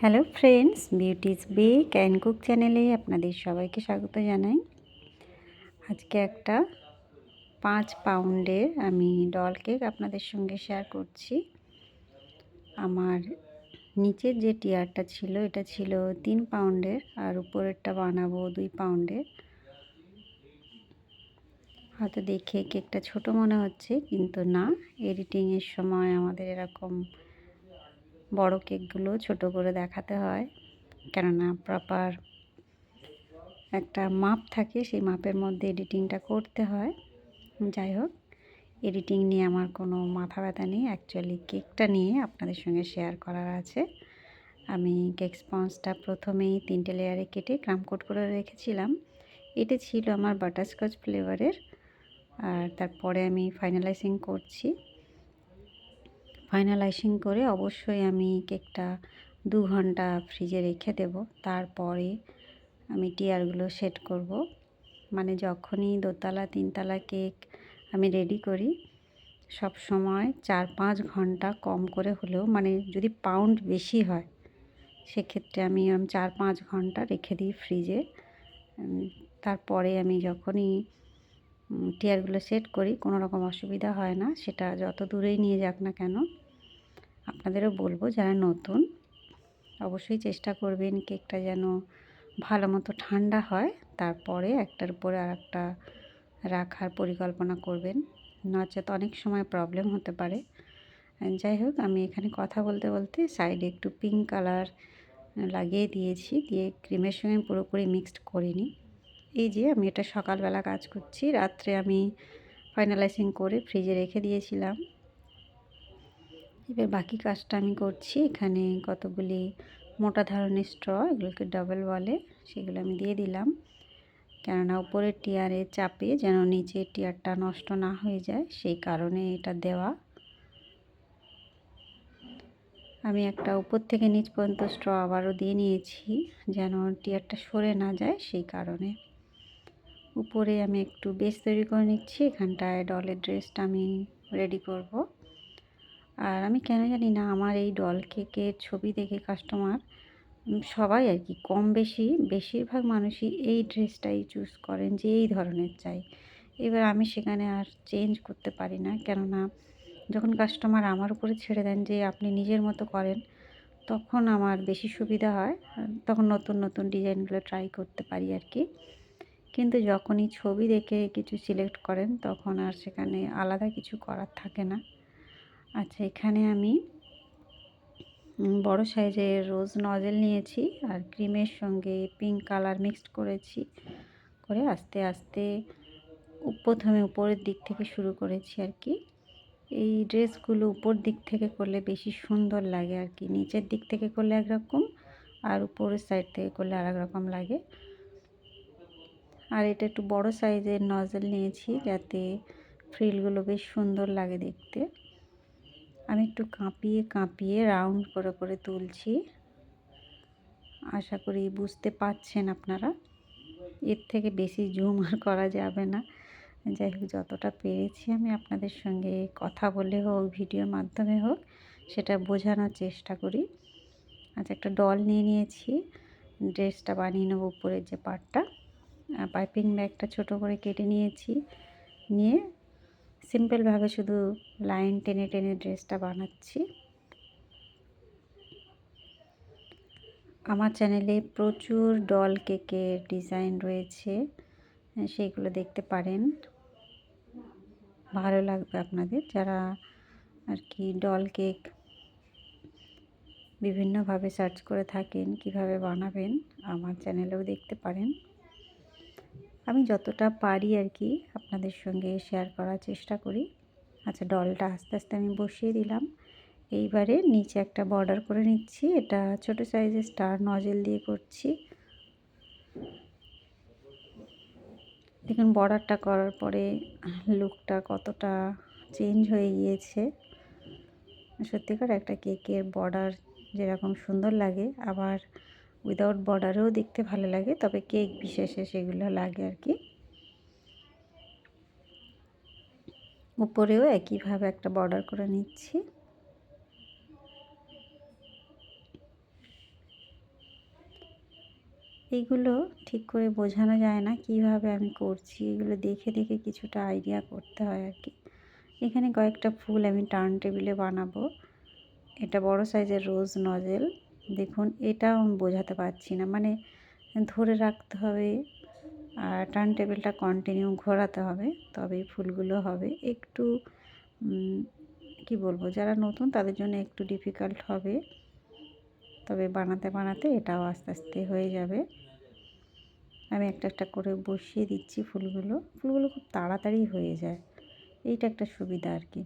Hello friends, beauty's bake and cook চ্যানেলে আপনাদের সবাইকে স্বাগত জানাই। আজকে একটা পাঁচ পাউন্ডের আমি ডল কেক আপনাদের সঙ্গে শেয়ার করছি। আমার নিচের যে টিয়ারটা ছিল, এটা ছিল তিন পাউন্ডের আর উপরেরটা বানাবো দুই পাউন্ডের। হয়তো দেখে কেকটা ছোট মনে হচ্ছে, কিন্তু না, এডিটিংয়ের সময় আমাদের এরকম বড় কেকগুলো ছোট করে দেখাতে হয়। কেননা প্রপার একটা মাপ থাকে, সেই মাপের মধ্যে এডিটিংটা করতে হয়। যাই হোক এডিটিং নিয়ে আমার কোনো মাথা ব্যথা নেই। অ্যাকচুয়ালি কেকটা নিয়ে আপনাদের সঙ্গে শেয়ার করার আছে। আমি কেক স্পঞ্জটা প্রথমেই তিনটে লেয়ারে কেটে ক্রাম কোট করে রেখেছিলাম। এটা ছিল আমার বাটারস্কচ ফ্লেভারের আর তারপরে আমি ফাইনালাইজিং করছি। ফাইনালাইজিং করে অবশ্যই আমি কেকটা দু ঘণ্টা ফ্রিজে রেখে দেব। তারপরে আমি টিয়ারগুলো সেট করব। মানে যখনই দোতলা, তিনতলা কেক আমি রেডি করি, সব সময় চার পাঁচ ঘণ্টা কম করে হলেও মানে যদি পাউন্ড বেশি হয়, সেক্ষেত্রে আমি চার পাঁচ ঘণ্টা রেখে দিই ফ্রিজে। তারপরে আমি যখনই টিয়ারগুলো সেট করি, কোনো রকম অসুবিধা হয় না। সেটা যত দূরেই নিয়ে যাক না কেন, আপনাদেরও বলব যারা নতুন, অবশ্যই চেষ্টা করবেন কেকটা যেন ভালো মতো ঠান্ডা হয়, তারপরে একটার উপরে আর একটা রাখার পরিকল্পনা করবেন। নচেত অনেক সময় প্রবলেম হতে পারে। যাই হোক, আমি এখানে কথা বলতে বলতে সাইডে একটু পিঙ্ক কালার লাগিয়ে দিয়েছি, দিয়ে ক্রিমের সঙ্গে পুরোপুরি মিক্সড করিনি এই যে আমি এটা সকালবেলা কাজ করছি, রাত্রে আমি ফাইনালাইজিং করে ফ্রিজে রেখে দিয়েছিলাম। এবার বাকি কাজটা আমি করছি, এখানে কতগুলি মোটা ধরনের স্ট্র এগুলোকে ডবল বলে সেগুলো আমি দিয়ে দিলাম। কেননা উপরের টিয়ারে চাপে যেন নিচের টিয়ারটা নষ্ট না হয়ে যায়, সেই কারণে এটা দেওয়া। আমি একটা উপর থেকে নিচ পর্যন্ত স্ট্র আবারও দিয়ে নিয়েছি, যেন টিয়ারটা সরে না যায়, সেই কারণে। উপরে আমি একটু বেশ তৈরি করে নিচ্ছি, এখানটায় ডলের ড্রেসটা আমি রেডি করব। আর আমি কেন জানি না, আমার এই ডল কেকের ছবি দেখে কাস্টমার সবাই আর কি কম বেশি, বেশিরভাগ মানুষই এই ড্রেসটাই চুজ করেন যে এই ধরনের চাই। এবার আমি সেখানে আর চেঞ্জ করতে পারি না, কেননা যখন কাস্টমার আমার উপরে ছেড়ে দেন যে আপনি নিজের মতো করেন, তখন আমার বেশি সুবিধা হয় তখন নতুন নতুন ডিজাইনগুলো ট্রাই করতে পারি আর কি। কিন্তু যখনই ছবি দেখে কিছু সিলেক্ট করেন, তখন আর সেখানে আলাদা কিছু করার থাকে না। আচ্ছা এখানে আমি বড় সাইজের রোজ নজেল নিয়েছি আর ক্রিমের সঙ্গে পিঙ্ক কালার মিক্সড করেছি, করে আস্তে আস্তে প্রথমে উপরের দিক থেকে শুরু করেছি আর কি। এই ড্রেসগুলো উপর দিক থেকে করলে বেশি সুন্দর লাগে আর কি। নিচের দিক থেকে করলে একরকম আর উপরের সাইড থেকে করলে আর রকম লাগে। আর এটা একটু বড় সাইজের নজেল নিয়েছি যাতে ফ্রিলগুলো বেশ সুন্দর লাগে দেখতে। আমি একটু কাঁপিয়ে কাঁপিয়ে রাউন্ড করে করে তুলছি। আশা করি বুঝতে পারছেন আপনারা। এর থেকে বেশি জুম আর করা যাবে না। যাই হোক, যতটা পেরেছি আমি আপনাদের সঙ্গে কথা বলে হোক, ভিডিওর মাধ্যমে হোক, সেটা বোঝানোর চেষ্টা করি। আচ্ছা একটা ডল নিয়ে নিয়েছি। ড্রেসটা বানিয়ে নেব উপরের যে পার্টটা পাইপিং ব্যাগটা ছোট করে কেটে নিয়েছি। নিয়ে সিম্পলভাবে শুধু লাইন টেনে টেনে ড্রেসটা বানাচ্ছি। আমার চ্যানেলে প্রচুর ডল কেকের ডিজাইন রয়েছে সেইগুলো দেখতে পারেন। ভালো লাগবে আপনাদের যারা আর কি ডল কেক বিভিন্নভাবে সার্চ করে থাকেন, কীভাবে বানাবেন, আমার চ্যানেলেও দেখতে পারেন। আমি যতটা পারি আর কি আপনাদের সঙ্গে শেয়ার করার চেষ্টা করি। আচ্ছা ডলটা আস্তে আস্তে আমি বসিয়ে দিলাম। এইবারে নিচে একটা বর্ডার করে নিচ্ছি। এটা ছোট সাইজের স্টার নজেল দিয়ে করছি। দেখুন বর্ডারটা করার পরে লুকটা কতটা চেঞ্জ হয়ে গিয়েছে। সত্যিকার একটা কেকের বর্ডার যেরকম সুন্দর লাগে। আবার উইদাউট বর্ডারেও দেখতে ভালো লাগে, তবে কেক বিশেষে সেগুলো লাগে আর কি। উপরেও একইভাবে একটা বর্ডার করে নিচ্ছি। এইগুলো ঠিক করে বোঝানো যায় না কীভাবে আমি করছি, এগুলো দেখে দেখে কিছুটা আইডিয়া করতে হয় আর কি। এখানে কয়েকটা ফুল আমি টার্ন টেবিলে বানাবো। এটা বড় সাইজের রোজ নজেল। দেখুন, এটাও আমি বোঝাতে পারছি না। মানে ধরে রাখতে হবে আর টার্ন টেবিলটা কন্টিনিউ ঘোরাতে হবে, তবেই ফুলগুলো হবে। একটু কি বলব, যারা নতুন তাদের জন্য একটু ডিফিকাল্ট হবে। তবে বানাতে বানাতে এটাও আস্তে আস্তে হয়ে যাবে। আমি একটা একটা করে বসিয়ে দিচ্ছি ফুলগুলো। ফুলগুলো খুব তাড়াতাড়ি হয়ে যায়। এইটা একটা সুবিধা আর কি।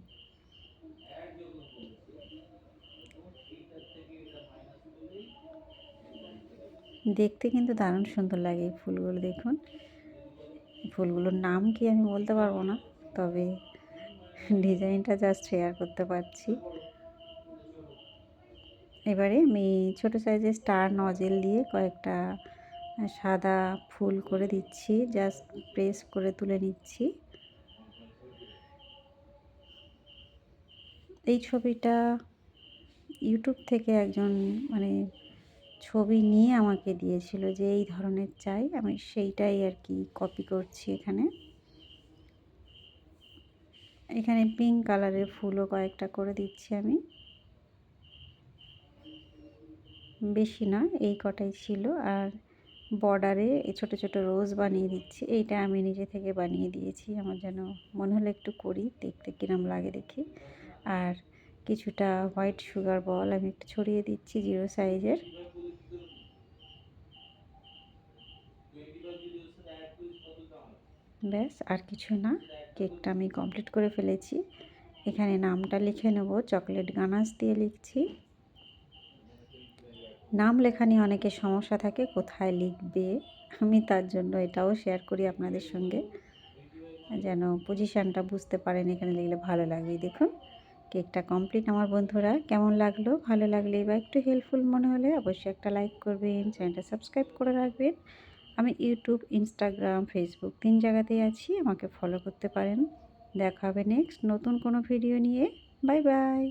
দেখতে কিন্তু দারুণ সুন্দর লাগে এই ফুলগুলো দেখুন। ফুলগুলোর নাম কি আমি বলতে পারব না, তবে ডিজাইনটা জাস্ট শেয়ার করতে পারছি। এবারে আমি ছোটো সাইজের স্টার নজেল দিয়ে কয়েকটা সাদা ফুল করে দিচ্ছি জাস্ট প্রেস করে তুলে নিচ্ছি। এই ছবিটা ইউটিউব থেকে একজন মানে ছবি নিয়ে আমাকে দিয়েছিল যে, এই ধরনের চাই। আমি সেইটাই আর কি কপি করছি এখানে। এখানে পিঙ্ক কালারের ফুলও কয়েকটা করে দিচ্ছি আমি। বেশি না, এই কটাই ছিল। আর বর্ডারে ছোটো ছোটো রোজ বানিয়ে দিচ্ছি। এইটা আমি নিজে থেকে বানিয়ে দিয়েছি। আমার যেন মনে হলো একটু করি, দেখতে কিরম লাগে দেখি। আর কিছুটা হোয়াইট সুগার বল আমি একটু ছড়িয়ে দিচ্ছি জিরো সাইজের ব্যাস, আর কিছু না। কেকটা আমি কমপ্লিট করে ফেলেছি। এখানে নামটা লিখে নেব চকলেট গানাস দিয়ে লিখছি। নাম লেখা নিয়ে অনেকের সমস্যা থাকে, কোথায় লিখবে? আমি তার জন্য এটাও শেয়ার করি আপনাদের সঙ্গে। যেন পজিশানটা বুঝতে পারেন, এখানে লিখলে ভালো লাগবে দেখুন, কেকটা কমপ্লিট আমার বন্ধুরা। কেমন লাগল? ভালো লাগলে বা একটু হেল্পফুল মনে হলে অবশ্যই একটা লাইক করবেন চ্যানেলটা সাবস্ক্রাইব করে রাখবেন। আমি ইউটিউব ইনস্টাগ্রাম ফেসবুক তিন জায়গাতেই আছি, আমাকে ফলো করতে পারেন। দেখা হবে নেক্সট নতুন কোনো ভিডিও নিয়ে। Bye bye